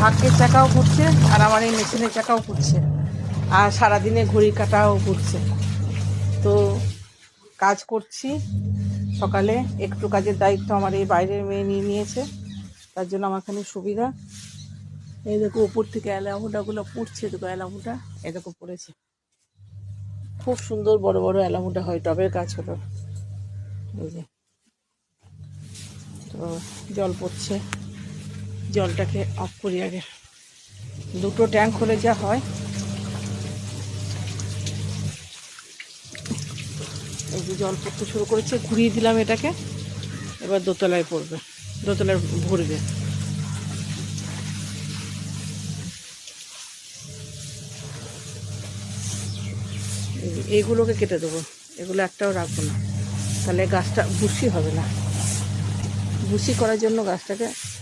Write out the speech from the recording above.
ভাগ্যের চাকাও ঘুরছে আর আমার এই মেশিনের চাকাও ঘুরছে আর সারাদিনে ঘড়ি কাটাও ঘুরছে তো কাজ করছি সকালে, একটু কাজের দায়িত্ব আমার এই বাইরের মেয়ে নিয়ে নিয়েছে, তার জন্য আমার খানিক সুবিধা। এই দেখো উপর থেকে অ্যালামুটাগুলো পড়ছে, দেখো অ্যালামুটা দেখো, পড়েছে। খুব সুন্দর বড় বড় অ্যালামুটা হয়, টবের গাছ হলো। এই যে। তো জল পড়ছে। জলটাকে অফ করি আগে। দুটো ট্যাঙ্ক হলে যা হয়। জল পড়তে শুরু করেছে, ঘুরিয়ে দিলাম এটাকে। এবার দোতলায় পড়বে দোতলায় ভরবে। এই এইগুলোকে কেটে দেবো, এগুলো একটাও রাখব না। তাহলে গাছটা বুশি হবে না। বুশি করার জন্য গাছটাকে